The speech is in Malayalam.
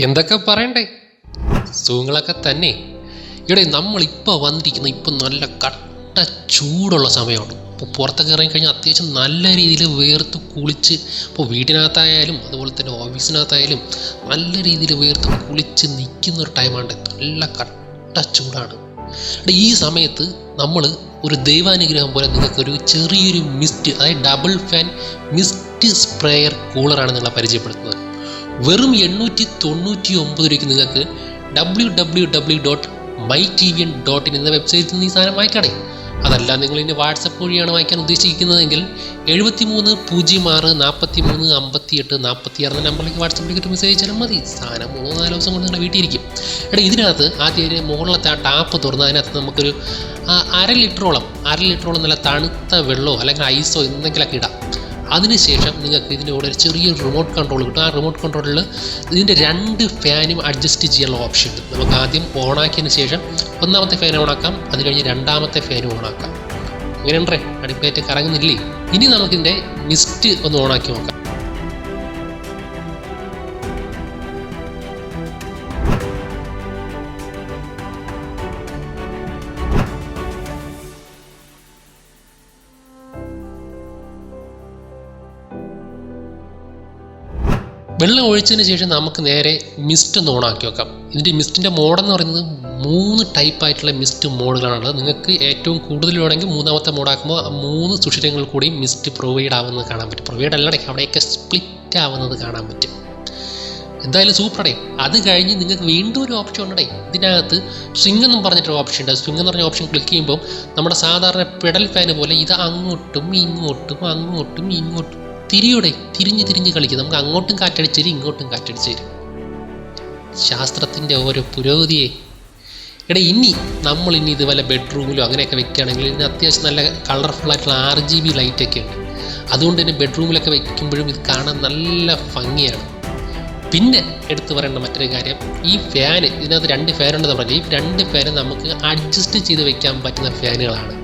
എന്തൊക്കെ പറയണ്ടേ? സുഖങ്ങളൊക്കെ തന്നെ. ഇവിടെ നമ്മൾ ഇപ്പോൾ വന്നിരിക്കുന്ന ഇപ്പം നല്ല കട്ട ചൂടുള്ള സമയമാണ്. ഇപ്പോൾ പുറത്തൊക്കെ ഇറങ്ങിക്കഴിഞ്ഞാൽ അത്യാവശ്യം നല്ല രീതിയിൽ വേർത്ത് കുളിച്ച് ഇപ്പോൾ വീട്ടിനകത്തായാലും അതുപോലെ തന്നെ ഓഫീസിനകത്തായാലും നല്ല രീതിയിൽ വേർത്ത് കുളിച്ച് നിൽക്കുന്ന ഒരു ടൈമാണ് നല്ല കട്ട ചൂടാണ്. ഈ സമയത്ത് നമ്മൾ ഒരു ദൈവാനുഗ്രഹം പോലെ നിങ്ങൾക്ക് ഒരു ചെറിയൊരു മിസ്റ്റ് അതായത് ഡബിൾ ഫാൻ മിസ്റ്റ് സ്പ്രേയർ കൂളറാണ് നിങ്ങളെ പരിചയപ്പെടുത്തുന്നത്. വെറും എണ്ണൂറ്റി തൊണ്ണൂറ്റി ഒമ്പത് രൂപയ്ക്ക് നിങ്ങൾക്ക് W W W dot my T V N dot in എന്ന വെബ്സൈറ്റിൽ നിന്ന് ഈ സാധനം വായിക്കണേ. അതല്ല നിങ്ങൾ ഇതിന്റെ വാട്സപ്പ് വഴിയാണ് വായിക്കാൻ ഉദ്ദേശിക്കുന്നതെങ്കിൽ എഴുപത്തി മൂന്ന് പൂജ്യം ആറ് നാൽപ്പത്തി മൂന്ന് അമ്പത്തി എട്ട് നാൽപ്പത്തി ആറ് എന്ന നമ്പറിലേക്ക് വാട്സപ്പിലേക്ക് ഒരു മെസ്സേജ് അയച്ചാലും മതി. സാധനം മൂന്നോ നാലോ ദിവസം കൊണ്ട് നിങ്ങളുടെ വീട്ടിലിരിക്കും എടാ ഇതിനകത്ത് ആദ്യം മുകളിലത്തെ ആ ടാപ്പ് തുറന്ന് അതിനകത്ത് നമുക്കൊരു അര ലിറ്ററോളം അര ലിറ്ററോളം നല്ല തണുത്ത വെള്ളമോ അല്ലെങ്കിൽ ഐസോ എന്തെങ്കിലുമൊക്കെ ഇടാം. അതിനുശേഷം നിങ്ങൾക്ക് ഇതിന്റെ കൂടെ ഒരു ചെറിയൊരു റിമോട്ട് കൺട്രോൾ കിട്ടും. ആ റിമോട്ട് കൺട്രോളിൽ ഇതിന്റെ രണ്ട് ഫാനും അഡ്ജസ്റ്റ് ചെയ്യാനുള്ള ഓപ്ഷൻ ഉണ്ട്. നമുക്ക് ആദ്യം ഓണാക്കിയതിന് ശേഷം ഒന്നാമത്തെ ഫാൻ ഓണാക്കാം അത് കഴിഞ്ഞ് രണ്ടാമത്തെ ഫാനും ഓണാക്കാം അങ്ങനെയുണ്ടേ അടുപ്പേറ്റ് കറങ്ങുന്നില്ലേ? ഇനി നമുക്കിതിന്റെ മിസ്റ്റ് ഒന്ന് ഓണാക്കി നോക്കാം. വെള്ളം ഒഴിച്ചതിന് ശേഷം നമുക്ക് നേരെ മിസ്റ്റ് ഒന്ന് ഓണാക്കി വെക്കാം. ഇതിന്റെ മിസ്റ്റിന്റെ മോഡെന്ന് പറയുന്നത് മൂന്ന് ടൈപ്പ് ആയിട്ടുള്ള മിസ്റ്റ് മോഡുകളാണുള്ളത് നിങ്ങൾക്ക് ഏറ്റവും കൂടുതൽ വേണമെങ്കിൽ മൂന്നാമത്തെ മോഡാക്കുമ്പോൾ മൂന്ന് സുഷിരങ്ങൾ കൂടി മിസ്റ്റ് പ്രൊവൈഡ് ആവുന്നത് കാണാൻ പറ്റും. പ്രൊവൈഡ് അല്ലടേ അവിടെയൊക്കെ സ്പ്ലിറ്റ് ആവുന്നത് കാണാൻ പറ്റും. എന്തായാലും സൂപ്പറടേ അത് കഴിഞ്ഞ് നിങ്ങൾക്ക് വീണ്ടും ഒരു ഓപ്ഷൻ ഉണ്ടേ. ഇതിനകത്ത് സ്വിംഗ് എന്നും പറഞ്ഞിട്ടൊരു ഓപ്ഷൻ ഉണ്ട്. സ്വിംഗ് എന്ന് പറഞ്ഞ ഓപ്ഷൻ ക്ലിക്ക് ചെയ്യുമ്പോൾ നമ്മുടെ സാധാരണ പെഡൽ ഫാന് പോലെ ഇത് അങ്ങോട്ടും ഇങ്ങോട്ടും അങ്ങോട്ടും ഇങ്ങോട്ടും തിരിയുടെ തിരിഞ്ഞ് തിരിഞ്ഞ് കളിക്കും. നമുക്ക് അങ്ങോട്ടും കാറ്റടിച്ച് തരും ഇങ്ങോട്ടും കാറ്റടിച്ച് തരും. ശാസ്ത്രത്തിന്റെ ഓരോ പുരോഗതിയെ. എടാ ഇനി നമ്മൾ ഇനി ഇതുപോലെ ബെഡ്റൂമിലോ അങ്ങനെയൊക്കെ വെക്കുകയാണെങ്കിൽ ഇതിന് അത്യാവശ്യം നല്ല കളർഫുൾ ആയിട്ടുള്ള ആർ ജി ബി ലൈറ്റൊക്കെ ഉണ്ട്. അതുകൊണ്ട് തന്നെ ബെഡ്റൂമിലൊക്കെ വെക്കുമ്പോഴും ഇത് കാണാൻ നല്ല ഭംഗിയാണ്. പിന്നെ എടുത്തു പറയേണ്ട മറ്റൊരു കാര്യം ഈ ഫാന് ഇതിനകത്ത് രണ്ട് ഫാനുണ്ടെന്ന് പറഞ്ഞാൽ ഈ രണ്ട് ഫാന് നമുക്ക് അഡ്ജസ്റ്റ് ചെയ്ത് വെക്കാൻ പറ്റുന്ന ഫാനുകളാണ്